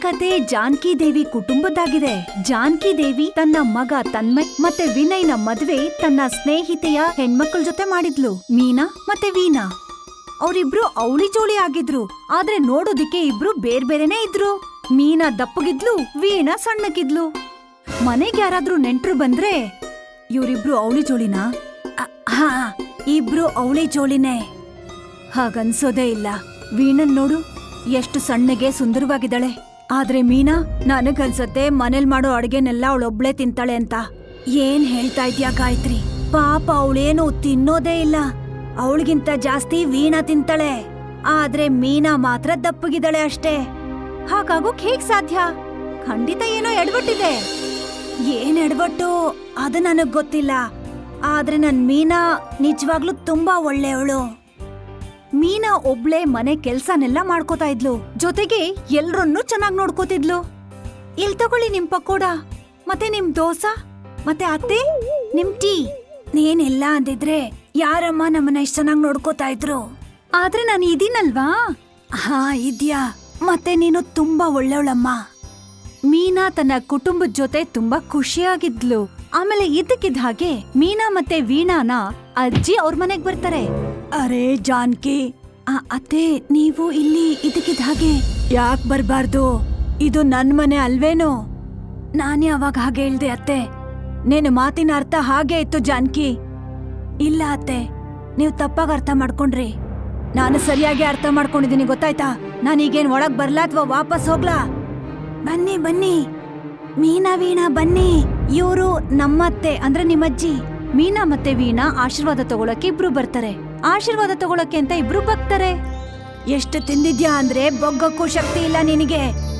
ಕತೆ ಜಾನ್ಕಿ ದೇವಿ ಕುಟುಂಬದ್ದಾಗಿದೆ. ಜಾನ್ಕಿ ದೇವಿ ತನ್ನ ಮಗ ತನ್ಮಯ್ ಮತ್ತೆ ವಿನಯ್ನ ಮದ್ವೆ ತನ್ನ ಸ್ನೇಹಿತೆಯ ಹೆಣ್ಮಕ್ಳ ಜೊತೆ ಮಾಡಿದ್ಲು. ಮೀನಾ ಮತ್ತೆ ವೀನಾ. ಅವರಿಬ್ರು ಅವಳಿ ಜೋಳಿ ಆಗಿದ್ರು. ಆದ್ರೆ ನೋಡೋದಿಕ್ಕೆ ಇಬ್ರು ಬೇರ್ಬೇರೆನೇ ಇದ್ರು. ಮೀನಾ ದಪ್ಪಗಿದ್ಲು, ವೀಣಾ ಸಣ್ಣಗಿದ್ಲು. ಮನೆಗೆ ಯಾರಾದ್ರೂ ನೆಂಟ್ರು ಬಂದ್ರೆ ಇವರಿಬ್ರು ಅವಳಿ ಜೋಳಿನಾ? ಹಾ, ಇಬ್ರು ಅವಳಿ ಜೋಳಿನೇ. ಹಾಗನ್ಸೋದೇ ಇಲ್ಲ. ವೀಣನ್ ನೋಡು, ಎಷ್ಟು ಸಣ್ಣಗೆ ಸುಂದರವಾಗಿದ್ದಾಳೆ. ಆದ್ರೆ ಮೀನಾ, ನನಗನ್ಸತ್ತೆ ಮನೇಲ್ ಮಾಡೋ ಅಡ್ಗೆನೆಲ್ಲ ಅವಳೊಬ್ಳೆ ತಿಂತಾಳೆ ಅಂತ. ಏನ್ ಹೇಳ್ತಾ ಇದ್ಯಾ ಗಾಯತ್ರಿ? ಪಾಪ ಅವಳೇನು ತಿನ್ನೋದೇ ಇಲ್ಲ. ಅವಳಿಗಿಂತ ಜಾಸ್ತಿ ವೀಣಾ ತಿಂತಾಳೆ. ಆದ್ರೆ ಮೀನಾ ಮಾತ್ರ ದಪ್ಪಗಿದ್ದಾಳೆ ಅಷ್ಟೇ. ಹಾಗಾಗೋಕ್ ಹೇಗ್ ಸಾಧ್ಯ? ಖಂಡಿತ ಏನೋ ಎಡವಟ್ಟಿದೆ. ಏನ್ ಎಡವಟ್ಟು? ಅದು ನನಗ್ ಗೊತ್ತಿಲ್ಲ. ಆದ್ರೆ ನನ್ ಮೀನಾ ನಿಜವಾಗ್ಲೂ ತುಂಬಾ ಒಳ್ಳೆಯವಳು. ಮೀನಾ ಒಬ್ಳೆ ಮನೆ ಕೆಲ್ಸನೆಲ್ಲ ಮಾಡ್ಕೋತಾ ಇದ್ಲು. ಜೊತೆಗೆ ಎಲ್ರನ್ನೂ ಚೆನ್ನಾಗ್ ನೋಡ್ಕೋತಿದ್ಲು. ಇಲ್ ತಗೊಳ್ಳಿ ನಿಮ್ ಪಕೋಡ, ಮತ್ತೆ ನಿಮ್ ದೋಸಾ, ಮತ್ತೆ ಅತ್ತೆ, ನಿಮ್ ಟೀ. ನೇನೆಲ್ಲ ಅಂದಿದ್ರೆ ಯಾರಮ್ಮ ನಮ್ಮನ್ನ ಇಷ್ಟ ಚೆನ್ನಾಗ್ ನೋಡ್ಕೋತಾ ಇದ್ರು? ಆದ್ರೆ ನಾನು ಇದೀನಲ್ವಾ? ಹಾ, ಇದ್ಯಾ. ಮತ್ತೆ ನೀನು ತುಂಬಾ ಒಳ್ಳೆಯವಳಮ್ಮ ಮೀನಾ ತನ್ನ ಕುಟುಂಬದ ಜೊತೆ ತುಂಬಾ ಖುಷಿಯಾಗಿದ್ಲು. ಆಮೇಲೆ ಇದ್ದಕ್ಕಿದ್ದ ಹಾಗೆ ಮೀನಾ ಮತ್ತೆ ವೀಣಾನ ಅಜ್ಜಿ ಅವ್ರ ಮನೆಗ್ ಬರ್ತಾರೆ. ಅರೆ ಜಾನ್ಕಿ ಅತ್ತೆ ನೀವು ಇಲ್ಲಿ ಇದಕ್ಕಿದ ಹಾಗೆ ಯಾಕ್ ಬರಬಾರ್ದು? ಇದು ನನ್ನ ಮನೆ ಅಲ್ವೇನೋ? ನಾನೇ ಅವಾಗ ಹಾಗೆ ಹೇಳ್ದೆ ಅತ್ತೆ. ನೀನು ಮಾತಿನ ಅರ್ಥ ಹಾಗೆ ಇತ್ತು ಜಾನ್ಕಿ. ಇಲ್ಲ ಅತ್ತೆ, ನೀವು ತಪ್ಪಾಗಿ ಅರ್ಥ ಮಾಡ್ಕೊಂಡ್ರಿ. ನಾನು ಸರಿಯಾಗಿ ಅರ್ಥ ಮಾಡ್ಕೊಂಡಿದ್ದೀನಿ, ಗೊತ್ತಾಯ್ತಾ? ನಾನೀಗೇನು ಒಳಗ್ ಬರಲಾ ಅಥವಾ ವಾಪಸ್ ಹೋಗ್ಲಾ? ಬನ್ನಿ ಬನ್ನಿ. ಮೀನಾ, ವೀಣಾ, ಬನ್ನಿ. ಇವರು ನಮ್ಮತ್ತೆ, ಅಂದ್ರೆ ನಿಮ್ಮಜ್ಜಿ. ಮೀನಾ ಮತ್ತೆ ವೀಣಾ ಆಶೀರ್ವಾದ ತಗೊಳಕ್ಕೆ ಇಬ್ರು ಬರ್ತಾರೆ. ಆಶೀರ್ವಾದ ತಗೊಳಕ್ಕೆ ಅಂತ ಇಬ್ರು ಬಗ್ತಾರೆ. ಎಷ್ಟು ತಿಂದಿದ್ಯಾ ಅಂದ್ರೆ ಬೊಗ್ಗಕ್ಕೂ ಶಕ್ತಿ ಇಲ್ಲ ನಿನಗೆ.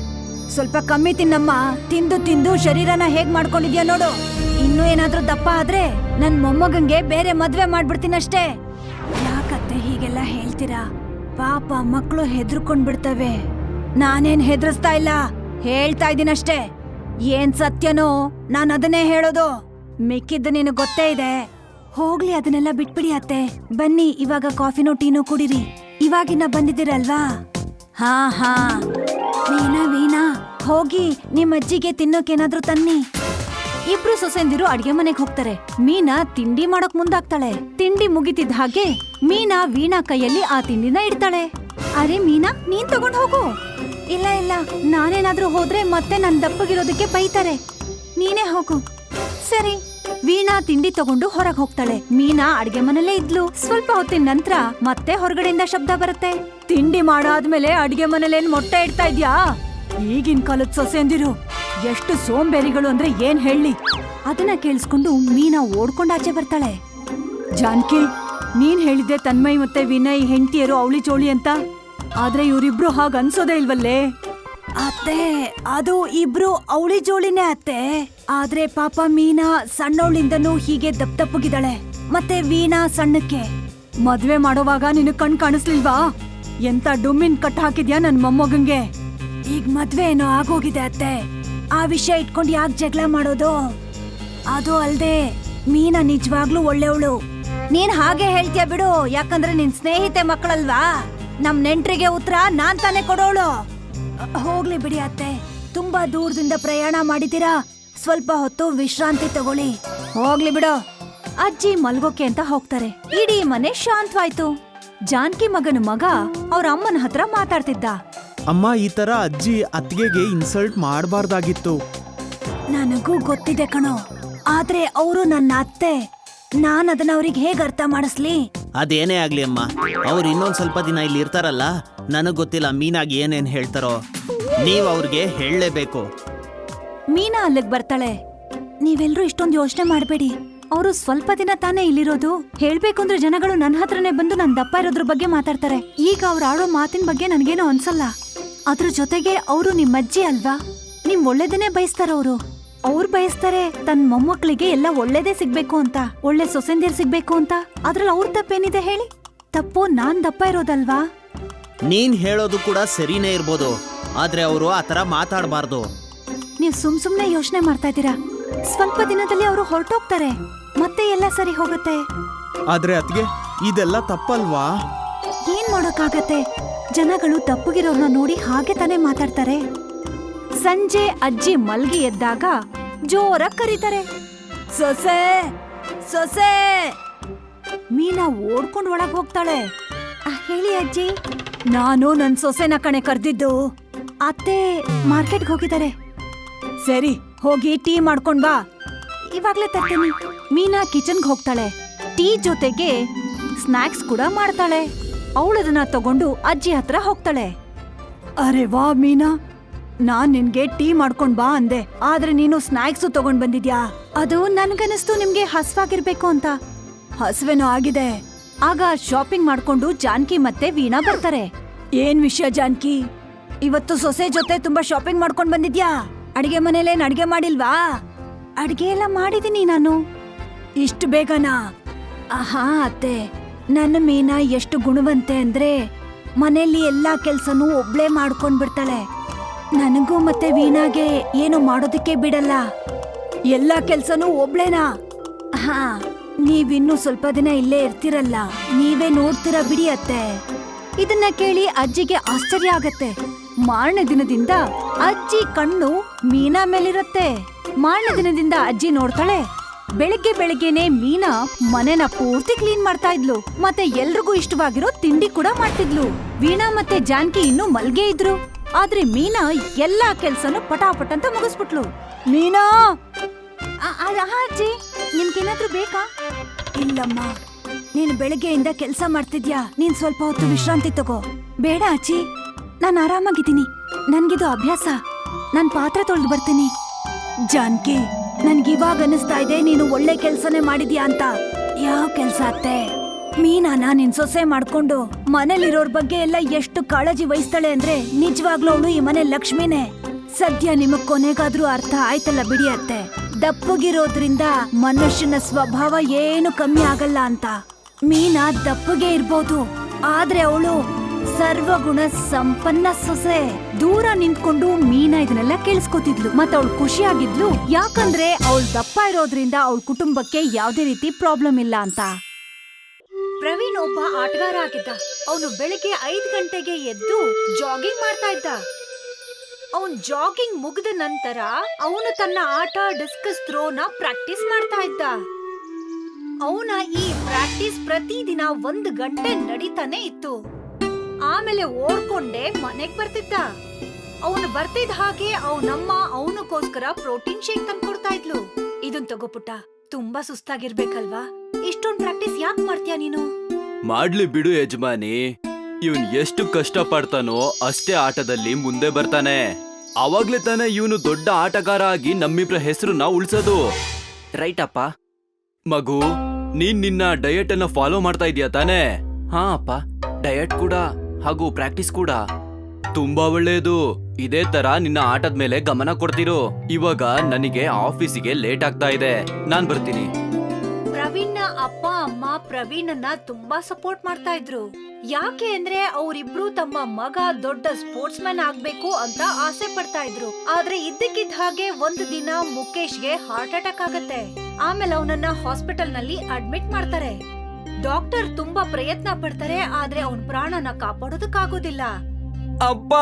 ಸ್ವಲ್ಪ ಕಮ್ಮಿ ತಿನ್ನಮ್ಮ, ತಿಂದು ತಿಂದು ಶರೀರನ ಹೇಗ್ ಮಾಡ್ಕೊಂಡಿದ್ಯಾ ನೋಡು. ಇನ್ನೂ ಏನಾದ್ರೂ ದಪ್ಪ ಆದ್ರೆ ನನ್ ಮೊಮ್ಮಗಂಗೆ ಬೇರೆ ಮದ್ವೆ ಮಾಡ್ಬಿಡ್ತೀನಷ್ಟೇ. ಯಾಕತ್ತೆ ಹೀಗೆಲ್ಲ ಹೇಳ್ತೀರಾ? ಪಾಪ ಮಕ್ಕಳು ಹೆದರ್ಕೊಂಡ್ ಬಿಡ್ತವೆ ನಾನೇನ್ ಹೆದರ್ಸ್ತಾ ಇಲ್ಲ. ಹೇಳ್ತಾ ಇದ್ದೀನಷ್ಟೇ. ಏನ್ ಸತ್ಯನೋ ನಾನು ಅದನ್ನೇ ಹೇಳೋದು. ಮಿಕ್ಕಿದ್ದು ನಿನಗೆ ಗೊತ್ತೇ ಇದೆ. ಹೋಗ್ಲಿ, ಅದನ್ನೆಲ್ಲ ಬಿಟ್ಬಿಡಿ ಅತ್ತೆ. ಬನ್ನಿ, ಇವಾಗ ಕಾಫಿನೋ, ಟೀನೋ ಕುಡಿರಿ. ಇವಾಗಿನ ಬಂದಿದ್ದೀರಲ್ವಾ? ಹಾ ಹಾ. ವೀಣಾ ವೀಣಾ, ಹೋಗಿ ನಿಮ್ಮ ಅಜ್ಜಿಗೆ ತಿನ್ನೋಕೇನಾದ್ರೂ ತನ್ನಿ. ಇಬ್ರು ಸೊಸೆಂದಿರು ಅಡ್ಗೆ ಮನೆಗ್ ಹೋಗ್ತಾರೆ. ಮೀನಾ ತಿಂಡಿ ಮಾಡಕ್ ಮುಂದಾಗ್ತಾಳೆ. ತಿಂಡಿ ಮುಗಿತಿದ್ದ ಹಾಗೆ ಮೀನಾ ವೀಣಾ ಕೈಯಲ್ಲಿ ಆ ತಿಂಡಿನ ಇಡ್ತಾಳೆ. ಅರೆ ಮೀನಾ, ನೀನ್ ತಗೊಂಡ್ ಹೋಗು. ಇಲ್ಲ ಇಲ್ಲ, ನಾನೇನಾದ್ರೂ ಹೋದ್ರೆ ಮತ್ತೆ ನನ್ ದಪ್ಪಗಿರೋದಕ್ಕೆ ಬೈತಾರೆ. ನೀನೇ ಹೋಗು. ಸರಿ. ವೀಣಾ ತಿಂಡಿ ತಗೊಂಡು ಹೊರಗ್ ಹೋಗ್ತಾಳೆ. ಮೀನಾ ಅಡ್ಗೆ ಮನೆಯಲ್ಲೇ ಇದ್ಲು. ಸ್ವಲ್ಪ ಹೊತ್ತಿನ ನಂತರ ಮತ್ತೆ ಹೊರಗಡೆಯಿಂದ ಶಬ್ದ ಬರುತ್ತೆ. ತಿಂಡಿ ಮಾಡಾದ್ಮೇಲೆ ಅಡ್ಗೆ ಮನೇಲೇನ್ ಮೊಟ್ಟೆ ಇಡ್ತಾ ಇದ್ಯಾ? ಈಗಿನ ಕಾಲದ ಸೊಸೆಂದಿರು ಎಷ್ಟು ಸೋಂಬೇರಿಗಳು ಅಂದ್ರೆ ಏನ್ ಹೇಳಿ? ಅದನ್ನ ಕೇಳಿಸ್ಕೊಂಡು ಮೀನಾ ಓಡ್ಕೊಂಡು ಆಚೆ ಬರ್ತಾಳೆ. ಜಾನ್ಕಿ, ನೀನ್ ಹೇಳಿದ್ದೆ ತನ್ಮಯ್ ಮತ್ತೆ ವಿನಯ್ ಹೆಂಡತಿಯರು ಅವಳಿ ಚೋಳಿ ಅಂತ. ಆದ್ರೆ ಇವರಿಬ್ರು ಹಾಗ ಅನ್ಸೋದೇ ಇಲ್ವಲ್ಲೇ? ಅತ್ತೆ, ಅದು ಇಬ್ರು ಅವಳಿ ಜೋಳಿನೇ ಅತ್ತೆ. ಆದ್ರೆ ಪಾಪ ಮೀನಾ ಸಣ್ಣವಳಿಂದನೂ ಹೀಗೆ ದಪ್ಪ ದಪ್ಪಗಿದ್ದಾಳೆ. ಮತ್ತೆ ವೀಣಾ ಸಣ್ಣಕ್ಕೆ. ಮದ್ವೆ ಮಾಡೋವಾಗ ನಿನ್ ಕಣ್ ಕಾಣಿಸ್ಲಿಲ್ವಾ? ಎಂತ ಡುಮ್ಮಿನ್ ಕಟ್ ಹಾಕಿದ್ಯಾ ನನ್ ಮೊಮ್ಮಗಂಗೆ? ಈಗ ಮದ್ವೆ ಏನೋ ಆಗೋಗಿದೆ ಅತ್ತೆ. ಆ ವಿಷಯ ಇಟ್ಕೊಂಡು ಯಾಕೆ ಜಗಳ ಮಾಡೋದು? ಅದು ಅಲ್ದೆ, ಮೀನಾ ನಿಜವಾಗ್ಲೂ ಒಳ್ಳೆವಳು ನೀನ್ ಹಾಗೆ ಹೇಳ್ತೀಯ ಬಿಡು, ಯಾಕಂದ್ರೆ ನಿನ್ ಸ್ನೇಹಿತೆ ಮಕ್ಕಳಲ್ವಾ? ನಮ್ ನೆಂಟ್ರಿಗೆ ಉತ್ತರ ನಾನ್ ತಾನೇ ಕೊಡೋಳು. ಹೋಗ್ಲಿ ಬಿಡಿ ಅತ್ತೆ. ತುಂಬಾ ದೂರದಿಂದ ಪ್ರಯಾಣ ಮಾಡಿದ್ದೀರಾ? ಸ್ವಲ್ಪ ಹೊತ್ತು ವಿಶ್ರಾಂತಿ ತಗೊಳ್ಳಿ. ಹೋಗ್ಲಿ ಬಿಡೋ. ಅಜ್ಜಿ ಮಲ್ಗೋಕೆ ಅಂತ ಹೋಗ್ತಾರೆ. ಇಡೀ ಮನೆ ಶಾಂತವಾಯ್ತು. ಜಾನ್ಕಿ ಮಗನ ಮಗ ಅವ್ರ ಅಮ್ಮನ ಹತ್ರ ಮಾತಾಡ್ತಿದ್ದ. ಅಮ್ಮ ಈ ತರ ಅಜ್ಜಿ ಅತ್ತಿಗೆಗೆ ಇನ್ಸಲ್ಟ್ ಮಾಡಬಾರ್ದಾಗಿತ್ತು. ನನಗೂ ಗೊತ್ತಿದೆ ಕಣೋ. ಆದ್ರೆ ಅವರು ನನ್ನ ಅತ್ತೆ. ನಾನ್ ಅದನ್ನ ಅವ್ರಿಗೆ ಹೇಗ್ ಅರ್ಥ ಮಾಡಿಸ್ಲಿ? ಅದೇನೇ ಆಗ್ಲಿ ಅಮ್ಮ ಅವ್ರು ಇನ್ನೊಂದ್ ಸ್ವಲ್ಪ ದಿನ ಇಲ್ಲಿ ಇರ್ತಾರಲ್ಲ ನನಗ್ ಗೊತ್ತಿಲ್ಲ ಮೀನಾಗಿ ಏನೇನ್ ಹೇಳ್ತಾರೋ. ನೀವ್ ಅವ್ರಿಗೆ ಹೇಳಲೇಬೇಕು. ಮೀನಾ ಅಲ್ಲಿಗ್ ಬರ್ತಾಳೆ. ನೀವೆಲ್ರೂ ಇಷ್ಟೊಂದು ಯೋಚನೆ ಮಾಡಬೇಡಿ. ಅವರು ಸ್ವಲ್ಪ ದಿನ ತಾನೇ ಇಲ್ಲಿರೋದು. ಹೇಳ್ಬೇಕು ಅಂದ್ರೆ ಜನಗಳು ನನ್ನ ಹತ್ರನೇ ಬಂದು ನನ್ನ ದಪ್ಪ ಇರೋದ್ರ ಬಗ್ಗೆ ಮಾತಾಡ್ತಾರೆ. ಈಗ ಅವ್ರು ಆಡೋ ಮಾತಿನ ಬಗ್ಗೆ ನನಗೇನೋ ಅನ್ಸಲ್ಲ. ಅದ್ರ ಜೊತೆಗೆ ಅವರು ನಿಮ್ಮ ಅಜ್ಜಿ ಅಲ್ವಾ? ನಿಮ್ ಒಳ್ಳೇದನ್ನೇ ಬಯಸ್ತಾರ ಅವರು. ಅವ್ರು ಬಯಸ್ತಾರೆ ತನ್ನ ಮೊಮ್ಮಕ್ಳಿಗೆ ಎಲ್ಲ ಒಳ್ಳೇದೇ ಸಿಗ್ಬೇಕು ಅಂತ. ಒಳ್ಳೆ ಸೊಸೆಂದಿರ್ ಸಿಗ್ಬೇಕು ಅಂತ. ಅದ್ರಲ್ಲಿ ಅವ್ರ ತಪ್ಪೇನಿದೆ ಹೇಳಿ? ತಪ್ಪು ನಾನ್ ದಪ್ಪ ಇರೋದಲ್ವಾ? ನೀನ್ ಹೇಳೋದು ಕೂಡ ಸರಿನೇ ಇರ್ಬೋದು. ಆದ್ರೆ ಅವರು ಆ ತರ ಮಾತಾಡಬಾರ್ದು. ನೀವು ಸುಮ್ ಸುಮ್ನೆ ಯೋಚನೆ ಮಾಡ್ತಾ ಇದ್ದೀರಾ? ಸ್ವಲ್ಪ ದಿನದಲ್ಲಿ ಅವರು ಹೊರಟೋಗ್ತಾರೆ. ಮತ್ತೆ ಎಲ್ಲ ಸರಿ ಹೋಗುತ್ತೆ. ಆದ್ರೆ ಅತ್ತಿಗೆ ಇದೆಲ್ಲ ತಪ್ಪಲ್ವಾ? ಏನ್ ಮಾಡೋಕ್ಕಾಗತ್ತೆ? ಜನಗಳು ತಪ್ಪುಗಿರೋರ್ನ ನೋಡಿ ಹಾಗೆ ತಾನೇ ಮಾತಾಡ್ತಾರೆ. ಸಂಜೆ ಅಜ್ಜಿ ಮಲ್ಗಿ ಎದ್ದಾಗ ಜೋರಾಗಿ ಕರೀತಾರೆ. ಸೊಸೆ ಸೊಸೆ! ಮೀನಾ ಓಡ್ಕೊಂಡ್ ಒಳಗ್ ಹೋಗ್ತಾಳೆ. "ಆ, ಹೇಳಿ ಅಜ್ಜಿ. ನಾನು ನನ್ ಸೊಸೆನ ಕಣೆ ಕರೆದಿದ್ದು ಅತ್ತೆ ಮಾರ್ಕೆಟ್ಗೆ ಹೋಗಿದ್ದಾರೆ. ಸರಿ, ಹೋಗಿ ಟೀ ಮಾಡ್ಕೊಂಡ್ ಬಾ. ಇವಾಗ್ಲೇ ತರ್ತೀನಿ. ಮೀನಾ ಕಿಚನ್ಗೆ ಹೋಗ್ತಾಳೆ. ಟೀ ಜೊತೆಗೆ ಸ್ನಾಕ್ಸ್ ಕೂಡ ಮಾಡ್ತಾಳೆ. ಅವಳದನ್ನ ತಗೊಂಡು ಅಜ್ಜಿ ಹತ್ರ ಹೋಗ್ತಾಳೆ. ಅರೆ ವಾ, ಮೀನಾ. ನಾನ್ ನಿನ್ಗೆ ಟೀ ಮಾಡ್ಕೊಂಡ್ ಬಾ ಅಂದೆ. ಆದ್ರೆ ನೀನು ಸ್ನಾಕ್ಸ್ ತಗೊಂಡ್ ಬಂದಿದ್ಯಾ? ಅದು ನನ್ಗನಿಸ್ತು ನಿಮ್ಗೆ ಹಸ್ವಾಗಿರ್ಬೇಕು ಅಂತ. ಹಸ್ವೇನೋ ಆಗಿದೆ. ಆಗ ಶಾಪಿಂಗ್ ಮಾಡ್ಕೊಂಡು ಜಾನ್ಕಿ ಮತ್ತೆ ವೀಣಾ ಬರ್ತಾರೆ. ಏನ್ ವಿಷಯ ಜಾನ್ಕಿ? ಇವತ್ತು ಸೊಸೆ ಜೊತೆ ತುಂಬಾ ಶಾಪಿಂಗ್ ಮಾಡ್ಕೊಂಡ್ ಬಂದಿದ್ಯಾ? ಅಡಿಗೆ ಮನೇಲೇನ್ ಅಡಿಗೆ ಮಾಡಿಲ್ವಾ? ಅಡಿಗೆ ಎಲ್ಲ ಮಾಡಿದೀನಿ ನಾನು. ಇಷ್ಟು ಬೇಗನಾ? ಆಹಾ, ಅತ್ತೆ. ನನ್ನ ಮೀನಾ ಎಷ್ಟು ಗುಣವಂತೆ ಅಂದ್ರೆ ಮನೆಯಲ್ಲಿ ಎಲ್ಲಾ ಕೆಲ್ಸನೂ ಒಬ್ಳೇ ಮಾಡ್ಕೊಂಡ್ ಬಿಡ್ತಾಳೆ. ನನಗೂ ಮತ್ತೆ ವೀಣಾಗೆ ಏನು ಮಾಡೋದಕ್ಕೆ ಬಿಡಲ್ಲ. ಎಲ್ಲಾ ಕೆಲ್ಸನೂ ಒಬ್ಳೇನಾ? ಹಾ. ನೀವಿನ್ನೂ ಸ್ವಲ್ಪ ದಿನ ಇಲ್ಲೇ ಇರ್ತಿರಲ್ಲ, ನೀವೇ ನೋಡ್ತೀರ ಬಿಡಿ ಅತ್ತೆ. ಇದನ್ನ ಕೇಳಿ ಅಜ್ಜಿಗೆ ಆಶ್ಚರ್ಯ ಆಗತ್ತೆ. ಮಾರನೇ ದಿನದಿಂದ ಅಜ್ಜಿ ಕಣ್ಣು ಮೀನಾ ಮೇಲಿರುತ್ತೆ. ಮಾರನೇ ದಿನದಿಂದ ಅಜ್ಜಿ ನೋಡ್ತಾಳೆ. ಬೆಳಿಗ್ಗೆ ಬೆಳಿಗ್ಗೆನೆ ಮೀನಾ ಮನೆನ ಪೂರ್ತಿ ಕ್ಲೀನ್ ಮಾಡ್ತಾ ಇದ್ಲು. ಮತ್ತೆ ಎಲ್ರಿಗೂ ಇಷ್ಟವಾಗಿರೋ ತಿಂಡಿ ಕೂಡ ಮಾಡ್ತಿದ್ಲು. ವೀಣಾ ಮತ್ತೆ ಜಾನ್ಕಿ ಇನ್ನು ಮಲ್ಗೆ ಇದ್ರು. ಆದ್ರೆ ಮೀನಾ ಎಲ್ಲಾ ಕೆಲ್ಸನು ಪಟಾಪಟ್ ಅಂತ ಮುಗಿಸ್ಬಿಟ್ಲು. ಮೀನಾ! ಅಜ್ಜಿ! ನಿಮ್ಗೇನಾದ್ರೂ ಬೇಕಾ? ಇಲ್ಲಮ್ಮ, ನೀನು ಬೆಳಗ್ಗೆಯಿಂದ ಕೆಲಸ ಮಾಡ್ತಿದ್ಯಾ? ನೀನ್ ಸ್ವಲ್ಪ ಹೊತ್ತು ವಿಶ್ರಾಂತಿ ತಗೋ. ಬೇಡ ಅಜ್ಜಿ, ನಾನು ಆರಾಮಾಗಿದ್ದೀನಿ. ನನ್ಗಿದು ಅಭ್ಯಾಸ. ನಾನು ಪಾತ್ರ ತೊಳೆದು ಬರ್ತೀನಿ. ಜಾನ್ಕಿ ನನ್ಗಿವಾಗ ಅನಿಸ್ತಾ ಇದೆ, ನೀನು ಒಳ್ಳೆ ಕೆಲ್ಸನೇ ಮಾಡಿದ್ಯಾ ಅಂತ. ಯಾವ ಕೆಲ್ಸ ಅತ್ತೆ? ಮೀನಾನ ನಿನ್ ಸೊಸೆ ಮಾಡ್ಕೊಂಡು ಮನೇಲಿರೋರ್ ಬಗ್ಗೆ ಎಲ್ಲ ಎಷ್ಟು ಕಾಳಜಿ ವಹಿಸ್ತಾಳೆ ಅಂದ್ರೆ ನಿಜವಾಗ್ಲೂ ಅವಳು ಈ ಮನೆ ಲಕ್ಷ್ಮಿನೇ. ಸದ್ಯ ನಿಮಗ್ ಕೊನೆಗಾದ್ರೂ ಅರ್ಥ ಆಯ್ತಲ್ಲ ಬಿಡಿ ಅತ್ತೆ. ದಪ್ಪಗಿರೋದ್ರಿಂದ ಮನುಷ್ಯನ ಸ್ವಭಾವ ಏನು ಕಮ್ಮಿ ಆಗಲ್ಲ ಅಂತ. ಮೀನಾ ದಪ್ಪಗೆ ಇರ್ಬೋದು. ಆದ್ರೆ ಅವಳು ಸರ್ವಗುಣ ಸಂಪನ್ನ ಸೊಸೆ. ದೂರ ನಿಂತ್ಕೊಂಡು ಮೀನಾ ಇದನ್ನೆಲ್ಲ ಕೇಳಿಸ್ಕೊತಿದ್ಲು. ಮತ್ತೆ ಅವಳು ಖುಷಿಯಾಗಿದ್ಲು. ಯಾಕಂದ್ರೆ ಅವಳು ದಪ್ಪ ಇರೋದ್ರಿಂದ ಅವಳ ಕುಟುಂಬಕ್ಕೆ ಯಾವುದೇ ರೀತಿ ಪ್ರಾಬ್ಲಮ್ ಇಲ್ಲ ಅಂತ. ಪ್ರವೀಣ್ ಒಬ್ಬ ಆಟಗಾರ ಆಗಿದ್ದ. ಅವನು ಬೆಳಿಗ್ಗೆ ಐದು ಗಂಟೆಗೆ ಎದ್ದು ಜಾಗಿಂಗ್ ಮಾಡ್ತಾ ಇದ್ದ. ಅವನ್ ಜಾಗಿಂಗ್ ಮುಗಿದ ನಂತರ ಅವನು ತನ್ನ ಆಟ ಡಿಸ್ಕಸ್ ಥ್ರೋನ ಪ್ರಾಕ್ಟೀಸ್ ಮಾಡ್ತಾ ಇದ್ದ. ಅವನ ಈ ಪ್ರಾಕ್ಟೀಸ್ ಪ್ರತಿದಿನ ಒಂದು ಗಂಟೆ ನಡೀತಾನೆ ಇತ್ತು. ಆಮೇಲೆ ಓಡ್ಕೊಂಡೆ ಮನೆಗ್ ಬರ್ತಿದ್ದ. ಅವನು ಬರ್ತಿದ್ದ ಹಾಗೆ ಅವನಮ್ಮ ಅವನಕ್ಕೋಸ್ಕರ ಪ್ರೋಟೀನ್ ಶೇಕ್ ತಂದ್ಕೊಡ್ತಾ ಇದ್ಲು. ಇದನ್ ತಗೋಪುಟ್ಟ ತುಂಬಾ ಸುಸ್ತಾಗಿರ್ಬೇಕಲ್ವಾ? ಇಷ್ಟೊಂದ್ ಪ್ರಾಕ್ಟೀಸ್ ಯಾಕೆ ಮಾಡ್ತೀಯ ನೀನು? ಮಾಡ್ಲಿ ಬಿಡು ಯಜಮಾನಿ. ಇವನ್ ಎಷ್ಟು ಕಷ್ಟ ಪಡ್ತಾನೋ ಅಷ್ಟೇ ಆಟದಲ್ಲಿ ಮುಂದೆ ಬರ್ತಾನೆ. ಅವಾಗ್ಲೇ ತಾನೇ ಇವನು ದೊಡ್ಡ ಆಟಗಾರ ಆಗಿ ನಮ್ಮಿಬ್ರ ಹೆಸರನ್ನ ಉಳಿಸೋದು. ರೈಟ್ ಅಪ್ಪ ಮಗು ನೀನ್ ನಿನ್ನ ಡಯಟ್ ಅನ್ನ ಫಾಲೋ ಮಾಡ್ತಾ ಇದೀಯ ತಾನೇ? ಹಾ ಅಪ್ಪ ಡಯಟ್ ಕೂಡ ಹಾಗೂ ಪ್ರಾಕ್ಟೀಸ್ ಕೂಡ. ತುಂಬಾ ಒಳ್ಳೆಯದು. ಇದೇ ತರ ನಿನ್ನ ಆಟದ ಮೇಲೆ ಗಮನ ಕೊಡ್ತಿರು. ಇವಾಗ ನನಗೆ ಆಫೀಸಿಗೆ ಲೇಟ್ ಆಗ್ತಾ ಇದೆ. ನಾನ್ ಬರ್ತೀನಿ. ಪ್ರವೀಣನ್ನ ತುಂಬಾ ಸಪೋರ್ಟ್ ಮಾಡ್ತಾ ಇದ್ರು. ಯಾಕೆ ಅಂದ್ರೆ ಅವರಿಬ್ರು ತಮ್ಮ ಮಗ ದೊಡ್ಡ ಸ್ಪೋರ್ಟ್ಸ್ ಮ್ಯಾನ್ ಆಗ್ಬೇಕು ಅಂತ ಆಸೆ ಪಡ್ತಾ ಇದ್ರು. ಆದ್ರೆ ಇದ್ದಕ್ಕಿದ್ದ ಹಾಗೆ ಒಂದು ದಿನ ಮುಕೇಶ್ಗೆ ಹಾರ್ಟ್ ಅಟ್ಯಾಕ್ ಆಗತ್ತೆ. ಆಮೇಲೆ ಅವನನ್ನ ಹಾಸ್ಪಿಟಲ್ನಲ್ಲಿ ಅಡ್ಮಿಟ್ ಮಾಡ್ತಾರೆ. ಡಾಕ್ಟರ್ ತುಂಬಾ ಪ್ರಯತ್ನ ಪಡ್ತಾರೆ ಆದ್ರೆ ಅವನ್ ಪ್ರಾಣನ ಕಾಪಾಡೋದಕ್ಕಾಗೋದಿಲ್ಲ. ಅಪ್ಪ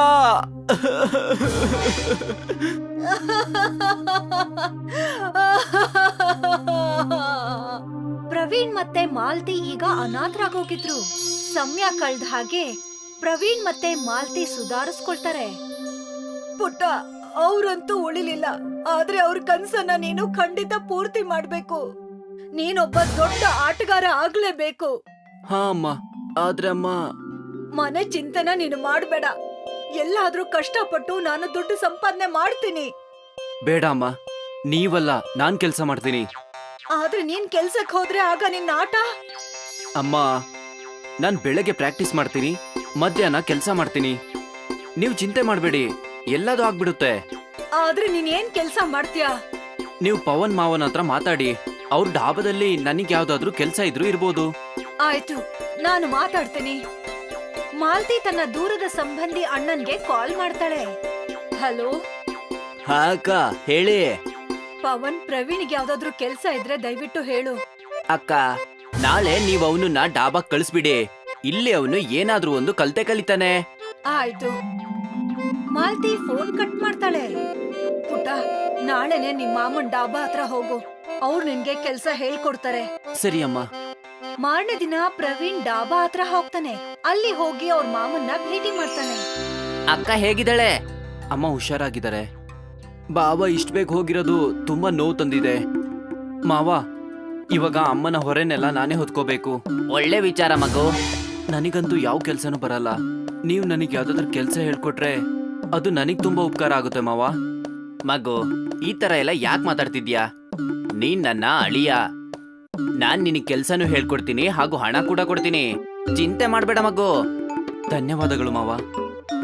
ಪ್ರವೀಣ್ ಮತ್ತೆ ಮಾಲ್ತಿ ಈಗ ಅನಾಥರಾಗೋಗಿದ್ರು ಸಮಯ ಕಳ್ದ ಹಾಗೆ ಪ್ರವೀಣ್ ಮತ್ತೆ ಮಾಲ್ತಿ ಸುಧಾರಿಸ್ಕೊಳ್ತಾರೆ. ಪುಟ್ಟ ಅವ್ರಂತೂ ಉಳಿಲಿಲ್ಲ. ಆದ್ರೆ ಅವ್ರ ಕನ್ಸನ್ನ ನೀನು ಖಂಡಿತ ಪೂರ್ತಿ ಮಾಡ್ಬೇಕು. ನೀನೊಬ್ಬ ದೊಡ್ಡ ಆಟಗಾರ ಆಗ್ಲೇಬೇಕು. ಹಾ ಅಮ್ಮ. ಆದ್ರೆ ಅಮ್ಮ ಮನೆ ಚಿಂತನೆ ನೀನು ಮಾಡ್ಬೇಡ. ಎಲ್ಲಾದ್ರೂ ಕಷ್ಟಪಟ್ಟು ನಾನು ದುಡ್ಡು ಸಂಪಾದನೆ ಮಾಡ್ತೀನಿ. ಬೇಡ ಅಮ್ಮ. ನೀವಲ್ಲ ನಾನ್ ಕೆಲಸ ಮಾಡ್ತೀನಿ. ಆದ್ರೆ ನೀನ್ ಕೆಲ್ಸಕ್ ಹೋದ್ರೆ ಆಗ ನಿನ್ನ ಆಟ? ಅಮ್ಮ ನಾನ್ ಬೆಳಗ್ಗೆ ಪ್ರಾಕ್ಟೀಸ್ ಮಾಡ್ತೀನಿ ಮಧ್ಯಾಹ್ನ ಕೆಲ್ಸ ಮಾಡ್ತೀನಿ. ನೀವು ಚಿಂತೆ ಮಾಡ್ಬೇಡಿ ಎಲ್ಲದೂ ಆಗ್ಬಿಡುತ್ತೆ. ಆದ್ರೆ ನೀನ್ ಏನ್ ಕೆಲ್ಸ ಮಾಡ್ತೀಯಾ? ನೀವು ಪವನ್ ಮಾವನ್ ಹತ್ರ ಮಾತಾಡಿ ಅವ್ರ ಡಾಬದಲ್ಲಿ ನನಗೆ ಯಾವ್ದಾದ್ರು ಕೆಲ್ಸ ಇದ್ರು ಇರ್ಬೋದು. ಆಯ್ತು ನಾನು ಮಾತಾಡ್ತೀನಿ. ಮಾಲ್ತಿ ತನ್ನ ದೂರದ ಸಂಬಂಧಿ ಅಣ್ಣನ್ಗೆ ಕಾಲ್ ಮಾಡ್ತಾಳೆ. ಹಲೋ? ಹಾ ಅಕ್ಕ ಹೇಳಿ. ಪವನ್ ಪ್ರವೀಣ್ಗೆ ಯಾವ್ದಾದ್ರು ಕೆಲ್ಸ ಇದ್ರೆ ದಯವಿಟ್ಟು ಹೇಳು. ಅಕ್ಕ ನಾಳೆ ನೀವ್ ಅವನನ್ನ ಡಾಬಾಕ್ ಕಳಿಸ್ಬಿಡಿ. ಇಲ್ಲಿ ಅವನು ಏನಾದ್ರೂ ಒಂದು ಕಲ್ತೆ ಕಲಿತಾನೆ. ಆಯ್ತು. ಮಾಲ್ತಿ ಫೋನ್ ಕಟ್ ಮಾಡ್ತಾಳೆ. ಪುಟ್ಟ ನಾಳೆನೆ ನಿಮ್ ಮಾಮನ್ ಡಾಬಾ ಹತ್ರ ಹೋಗು. ಅವ್ರು ನಿನ್ಗೆ ಕೆಲ್ಸ ಹೇಳ್ಕೊಡ್ತಾರೆ. ಸರಿ ಅಮ್ಮ. ಮಾರನೇ ದಿನ ಪ್ರವೀಣ್ ಡಾಬಾ ಹತ್ರ ಹೋಗ್ತಾನೆ. ಅಲ್ಲಿ ಹೋಗಿ ಅವ್ರ ಮಾಮನ್ನ ಭೇಟಿ ಮಾಡ್ತಾನೆ. ಅಕ್ಕ ಹೇಗಿದ್ದಾಳೆ? ಅಮ್ಮ ಹುಷಾರಾಗಿದ್ದಾರೆ. ಬಾವ ಇಷ್ಟು ಬೇಗ ಹೋಗಿರೋದು ತುಂಬಾ ನೋವು ತಂದಿದೆ. ಮಾವ, ಇವಾಗ ಅಮ್ಮನ ಹೊರೆನೆಲ್ಲ ನಾನೇ ಹೊತ್ಕೋಬೇಕು. ಒಳ್ಳೆ ವಿಚಾರ ಮಗು. ನನಗಂತೂ ಯಾವ ಕೆಲಸನೂ ಬರಲ್ಲ. ನೀವು ನನಗೆ ಯಾವ್ದಾದ್ರು ಕೆಲಸ ಹೇಳ್ಕೊಟ್ರೆ ಅದು ನನಗೆ ತುಂಬಾ ಉಪಕಾರ ಆಗುತ್ತೆ ಮಾವ. ಮಗು, ಈ ತರ ಎಲ್ಲ ಯಾಕೆ ಮಾತಾಡ್ತಿದ್ಯಾ? ನೀನ್ ನನ್ನ ಅಳಿಯ. ನಾನ್ ನಿನಗೆ ಕೆಲ್ಸನೂ ಹೇಳ್ಕೊಡ್ತೀನಿ ಹಾಗೂ ಹಣ ಕೂಡ ಕೊಡ್ತೀನಿ. ಚಿಂತೆ ಮಾಡ್ಬೇಡ ಮಗು. ಧನ್ಯವಾದಗಳು ಮಾವ.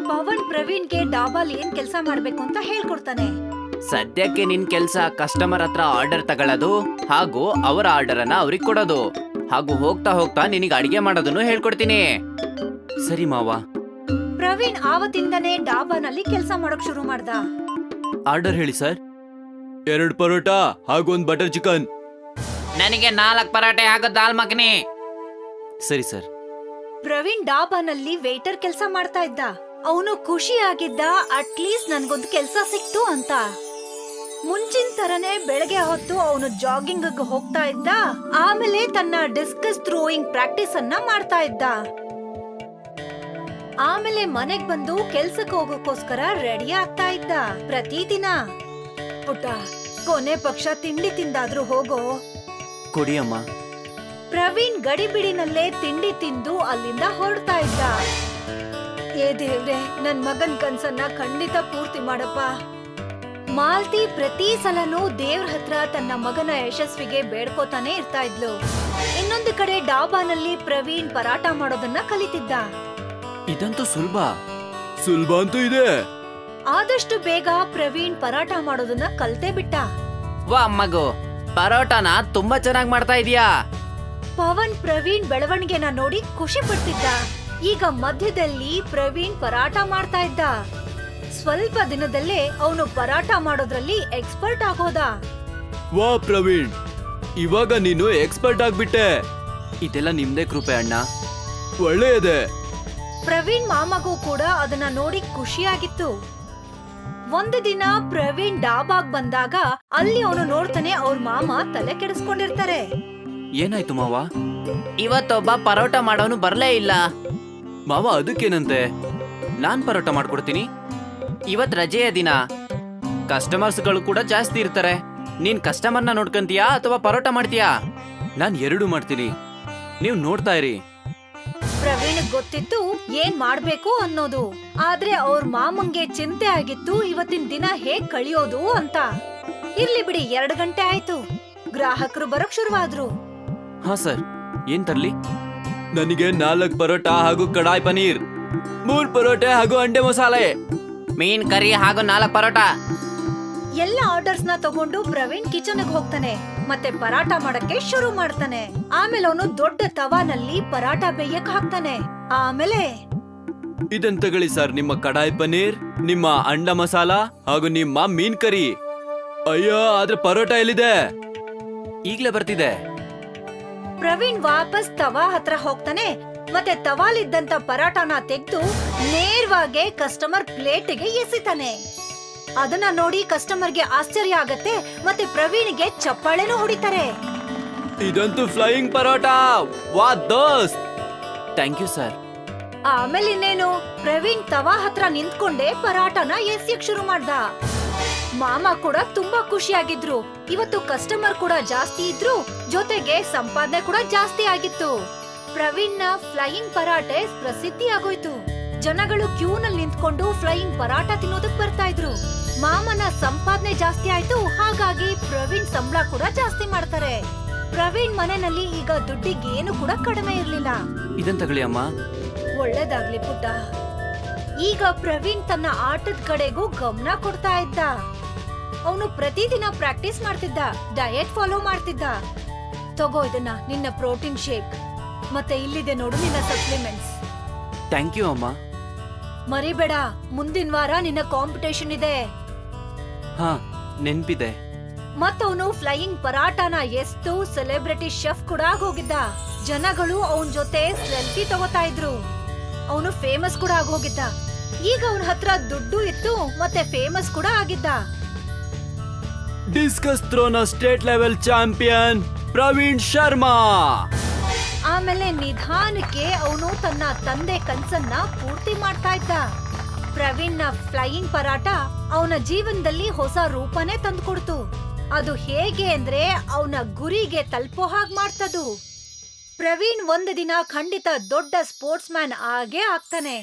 ಪವನ್ ಪ್ರವೀಣ್ಗೆ ಡಾಬಾಲ್ ಏನ್ ಕೆಲಸ ಮಾಡ್ಬೇಕು ಅಂತ ಹೇಳ್ಕೊಡ್ತಾನೆ. ಸದ್ಯಕ್ಕೆ ನಿನ್ ಕೆಲ್ಸ ಕಸ್ಟಮರ್ ಹತ್ರ ಆರ್ಡರ್ ತಗೊಳ್ಳೋದು ಹಾಗೂ ಅವರ ಆರ್ಡರ್ ಅನ್ನ ಅವ್ರಿಗೆ ಕೊಡೋದು. ಹಾಗೂ ಹೋಗ್ತಾ ಹೋಗ್ತಾ ನಿನಗೆ ಅಡಿಗೆ ಮಾಡೋದನ್ನು ಹೇಳ್ಕೊಡ್ತೀನಿ. ಸರಿ ಮಾವ. ಪ್ರವೀಣ್ ಆವತ್ತಿಂದನೇ ಡಾಬಾನಲ್ಲಿ ಕೆಲಸ ಮಾಡಕ್ ಶುರು ಮಾಡ್ದ. ಆರ್ಡರ್ ಹೇಳಿ ಸರ್ ಎರಡು ಪರೋಟ ಹಾಗೂ ಒಂದು ಬಟರ್ ಚಿಕನ್ ನನಗೆ ನಾಲ್ಕು ಪರಾಟೆ ಹಾಗೂ ದಾಲ್ ಮಖನಿ ಸರಿ ಸರ್ ಪ್ರವೀಣ್ ಡಾಬಾನಲ್ಲಿ ವೇಟರ್ ಕೆಲಸ ಮಾಡ್ತಾ ಇದ್ದ. ಅವನು ಖುಷಿಯಾಗಿದ್ದ ಅಟ್ಲೀಸ್ಟ್ ನನ್ಗೊಂದು ಕೆಲಸ ಸಿಕ್ತು ಅಂತ. ಮುಂಚಿನ ತರನೇ ಬೆಳಗ್ಗೆ ಹೊತ್ತು ಅವನು ಜಾಗಿಂಗ್ ಹೋಗ್ತಾ ಇದ್ದ. ಆಮೇಲೆ ತನ್ನ ಡಿಸ್ಕಸ್ ಥ್ರೋಯಿಂಗ್ ಪ್ರಾಕ್ಟೀಸ್ ಅನ್ನ ಮಾಡ್ತಾ ಇದ್ದ. ಆಮೇಲೆ ಮನೆಗ್ ಬಂದು ಕೆಲ್ಸಕ್ಕೆ ಹೋಗೋಕೋಸ್ಕರ ರೆಡಿ ಆಗ್ತಾ ಇದ್ದ. ಪ್ರತಿದಿನ. ಪುಟ ಕೊನೆ ಪಕ್ಷ ತಿಂಡಿ ತಿಂದಾದ್ರೂ ಹೋಗೋ. ಕುಡಿಯಮ್ಮ. ಪ್ರವೀಣ್ ಗಡಿಬಿಡಿನಲ್ಲೇ ತಿಂಡಿ ತಿಂದು ಅಲ್ಲಿಂದ ಹೊರಡ್ತಾ ಇದ್ದ. ಏ ದೇವ್ರೆ ನನ್ ಮಗನ್ ಕನ್ಸನ್ನ ಖಂಡಿತ ಪೂರ್ತಿ ಮಾಡಪ್ಪ. ಮಾಲ್ತಿ ಪ್ರತಿ ಸಲನೂ ದೇವ್ರ ಹತ್ರ ತನ್ನ ಮಗನ ಯಶಸ್ವಿಗೆ ಬೇಡ್ಕೋತಾನೆ ಇರ್ತಾ ಇದ್ಲು. ಇನ್ನೊಂದು ಕಡೆ ಡಾಬಾನಲ್ಲಿ ಪ್ರವೀಣ್ ಪರಾಟ ಮಾಡೋದನ್ನ ಕಲಿತಿದ್ದ. ಇದಂತೂ ಸುಲಭ? ಸುಲಭ ಅಂತೂ ಇದೆ. ಆದಷ್ಟು ಬೇಗ ಪ್ರವೀಣ್ ಪರಾಟ ಮಾಡೋದನ್ನ ಕಲ್ತೇ ಬಿಟ್ಟ. ವಾ ಮಗು ಪರೋಟಾನ ತುಂಬಾ ಚೆನ್ನಾಗಿ ಮಾಡ್ತಾ ಇದೀಯಾ? ಪವನ್ ಪ್ರವೀಣ್ ಬೆಳವಣಿಗೆನ ನೋಡಿ ಖುಷಿ ಪಡ್ತಿದ್ದ. ಈಗ ಮಧ್ಯದಲ್ಲಿ ಪ್ರವೀಣ್ ಪರಾಟ ಮಾಡ್ತಾ ಇದ್ದ. ಸ್ವಲ್ಪ ದಿನದಲ್ಲೇ ಅವನು ಪರಾಟ ಮಾಡೋದ್ರಲ್ಲಿ ಎಕ್ಸ್ಪರ್ಟ್ ಆಗೋದ. ವಾ ಪ್ರವೀಣ್ ಇವಾಗ ನೀನು ಎಕ್ಸ್ಪರ್ಟ್ ಆಗ್ಬಿಟ್ಟೆ. ಇದೆಲ್ಲ ನಿಮ್ದೇ ಕೃಪೆ ಅಣ್ಣ. ಒಳ್ಳೆಯದೆ. ಪ್ರವೀಣ್ ಮಾಮಗೂ ಕೂಡ ಅದನ್ನ ನೋಡಿ ಖುಷಿಯಾಗಿತ್ತು. ಒಂದು ದಿನ ಪ್ರವೀಣ್ ಡಾಬಾಗ್ ಬಂದಾಗ ಅಲ್ಲಿ ಅವನು ನೋಡ್ತಾನೆ ಅವ್ರ ಮಾಮ ತಲೆ ಕೆಡಿಸ್ಕೊಂಡಿರ್ತಾರೆ. ಏನಾಯ್ತು ಮಾವ? ಇವತ್ತೊಬ್ಬ ಪರೋಟ ಮಾಡೋನು ಬರ್ಲೇ ಇಲ್ಲ. ಮಾವ ಅದಕ್ಕೇನಂತೆ? ನಾನ್ ಪರೋಟ ಮಾಡ್ಕೊಡ್ತೀನಿ. ಇವತ್ ರಜೆಯ ದಿನ. ಕಸ್ಟಮರ್ಸ್ಗಳು ಕೂಡ ಜಾಸ್ತಿ ಇರ್ತಾರೆ. ನೀನ್ ಕಸ್ಟಮರ್ನ ನೋಡ್ಕಂತೀಯಾ ಅಥವಾ ಪರೋಟ ಮಾಡ್ತೀಯಾ? ನಾನ್ ಎರಡು ಮಾಡ್ತೀನಿ. ನೀವು ನೋಡ್ತಾ ಇರಿ. ಪ್ರವೀಣ್ ಗೊತ್ತಿತ್ತು ಏನ್ ಮಾಡ್ಬೇಕು ಅನ್ನೋದು. ಆದ್ರೆ ಅವ್ರ ಮಾಮಂಗೆ ಚಿಂತೆ ಆಗಿತ್ತು ಇವತ್ತಿನ ದಿನ ಹೇಗ್ ಕಳಿಯೋದು ಅಂತ. ಇರ್ಲಿ ಬಿಡಿ ಎರಡ್ ಗಂಟೆ ಆಯ್ತು. ಗ್ರಾಹಕರು ಬರಕ್ ಶುರುವಾದ್ರು. ಹಾ ಸರ್. ಏನ್ ತರ್ಲಿ? ನನಗೆ ನಾಲ್ಕು ಪರೋಟ ಹಾಗೂ ಕಡಾಯಿ ಪನೀರ್ ಮೂರ್ ಪರೋಟೆ ಹಾಗೂ ಅಂಡೆ ಮಸಾಲೆ ಮೀನ್ ಕರಿ ಹಾಗೂ ನಾಲ್ಕು ಪರೋಟ. ಎಲ್ಲ ಆರ್ಡರ್ಸ್ನ ತಗೊಂಡು ಪ್ರವೀಣ್ ಕಿಚನ್ ಹೋಗ್ತಾನೆ. ಮತ್ತೆ ಪರಾಟ ಮಾಡಕ್ಕೆ ಶುರು ಮಾಡ್ತಾನೆ. ಆಮೇಲೆ ಅವನು ದೊಡ್ಡ ತವಾನಲ್ಲಿ ಪರಾಟ ಬೇಯಕ್ ಹಾಕ್ತಾನೆ. ಆಮೇಲೆ ಇದನ್ ತಗೊಳ್ಳಿ ಸರ್ ನಿಮ್ಮ ಕಡಾಯಿ ಪನೀರ್ ನಿಮ್ಮ ಅಂಡ ಮಸಾಲ ಹಾಗೂ ನಿಮ್ಮ ಮೀನ್ ಕರಿ. ಅಯ್ಯೋ ಆದ್ರೆ ಪರೋಟ ಎಲ್ಲಿದೆ? ಈಗ್ಲೇ ಬರ್ತಿದೆ. ಪ್ರವೀಣ್ ವಾಪಸ್ ತವಾ ಹತ್ರ ಹೋಗ್ತಾನೆ. ಮತ್ತೆ ತವಾಲಿದ್ದಂತ ಪರಾಟಾನ ತೆಗೆದು ನೇರವಾಗಿ ಕಸ್ಟಮರ್ ಪ್ಲೇಟ್ಗೆ ಎಸಿತಾನೆ. ಅದನ್ನ ನೋಡಿ ಕಸ್ಟಮರ್ಗೆ ಆಶ್ಚರ್ಯ ಆಗತ್ತೆ ಮತ್ತೆ ಪ್ರವೀಣ್ಗೆ ಚಪ್ಪಾಳೆನೂ ಹೊಡಿತಾರೆ. ಇದಂತೂ ಫ್ಲೈಯಿಂಗ್ ಪರೋಟ ವಾ ದೋಸ್ತ್! ಥ್ಯಾಂಕ್ ಯು ಸರ್ ಆಮೇಲೆ ಇನ್ನೇನು ಪ್ರವೀಣ್ ತವಾ ಹತ್ರ ನಿಂತ್ಕೊಂಡೇ ಪರಾಟನ ಎಸ್ಯಕ್ ಶುರು ಮಾಡ್ದ. ಮಾಮ ಕೂಡ ತುಂಬಾ ಖುಷಿಯಾಗಿದ್ರು. ಇವತ್ತು ಕಸ್ಟಮರ್ ಕೂಡ ಜಾಸ್ತಿ ಇದ್ರು ಜೊತೆಗೆ ಸಂಪಾದನೆ ಕೂಡ ಜಾಸ್ತಿ ಆಗಿತ್ತು. ಪ್ರವೀಣ್ನ ಫ್ಲೈಯಿಂಗ್ ಪರಾಟೆ ಪ್ರಸಿದ್ಧಿಯಾಗೋಯ್ತು. ಜನಗಳು ಕ್ಯೂನಲ್ಲಿ ನಿಂತ್ಕೊಂಡು ಫ್ಲೈಯಿಂಗ್ ಪರಾಟ ತಿನ್ನೋದಕ್ ಬರ್ತಾ ಇದ್ರು ಮಾಮನ ಸಂಪಾದನೆ ಜಾಸ್ತಿ ಆಯ್ತು ಹಾಗಾಗಿ ಪ್ರವೀಣ್ ಸಂಬಳ ಕೂಡ ಜಾಸ್ತಿ ಮಾಡ್ತಾರೆ. ಪ್ರವೀಣ್ ಮನೆಯಲ್ಲಿ ಈಗ ದುಡ್ಡಿಗೆ ಏನು ಕೂಡ ಕಡಿಮೆ ಇರ್ಲಿಲ್ಲ. ಇದನ್ ತಗೊಳ್ಳಿ ಅಮ್ಮ. ಒಳ್ಳೇದಾಗ್ಲಿ ಪುಟ್ಟ. ಈಗ ಪ್ರವೀಣ್ ತನ್ನ ಆಟದ ಕಡೆಗೂ ಗಮನ ಕೊಡ್ತಾ ಇದ್ದ. ಅವನು ಪ್ರತಿದಿನ ಪ್ರಾಕ್ಟೀಸ್ ಮಾಡ್ತಿದ್ದ ಡಯಟ್ ಫಾಲೋ ಮಾಡ್ತಿದ್ದ. ತಗೋ ಇದನ್ನ ನಿನ್ನ ಪ್ರೋಟೀನ್ ಶೇಕ್. ಮತ್ತೆ ಇಲ್ಲಿದೆ ನೋಡು ನಿನ್ನ ಸಪ್ಲಿಮೆಂಟ್ಸ್ ಥ್ಯಾಂಕ್ ಯು ಅಮ್ಮ. ಮರಿಬೇಡ ಮುಂದಿನ ವಾರ ನಿನ್ನ ಕಾಂಪಿಟೇಷನ್ ಇದೆ. ಹಾ ನೆನ್ಪಿದೆ. ಮತ್ತವನು ಫ್ಲೈಯಿಂಗ್ ಪರಾಟಾನ ಎಷ್ಟು ಸೆಲೆಬ್ರಿಟಿ ಶೆಫ್ ಕೂಡ ಆಗೋಗಿದ್ದ. ಜನಗಳು ಅವನ ಜೊತೆ ಸೆಲ್ಫಿ ತಗೋತಾ ಇದ್ರು. ಅವನು ಫೇಮಸ್ ಕೂಡ ಆಗೋಗಿದ್ದ. ಈಗ ಅವನ ಹತ್ರ ದುಡ್ಡು ಇತ್ತು ಮತ್ತೆ ಫೇಮಸ್ ಕೂಡ ಆಗಿದ್ದ. Discus ಥ್ರೋನ state level champion Praveen Sharma. ಆಮೇಲೆ ನಿಧಾನಕ್ಕೆ ಅವನು ತನ್ನ ತಂದೆ ಕನ್ಸನ್ನ ಪೂರ್ತಿ ಮಾಡ್ತಾ ಇದ್ದ. ಪ್ರವೀಣ್ನ ಫ್ಲೈಯಿಂಗ್ ಪರಾಟ ಅವನ ಜೀವನದಲ್ಲಿ ಹೊಸ ರೂಪನೇ ತಂದ್ಕೊಡ್ತು. ಅದು ಹೇಗೆ ಅಂದ್ರೆ ಅವನ ಗುರಿಗೆ ತಲುಪೋ ಹಾಗೆ ಮಾಡ್ತದು ಪ್ರವೀಣ್ ಒಂದು ದಿನ ಖಂಡಿತ ದೊಡ್ಡ ಸ್ಪೋರ್ಟ್ಸ್ ಮ್ಯಾನ್ ಆಗೇ ಆಗ್ತಾನೆ.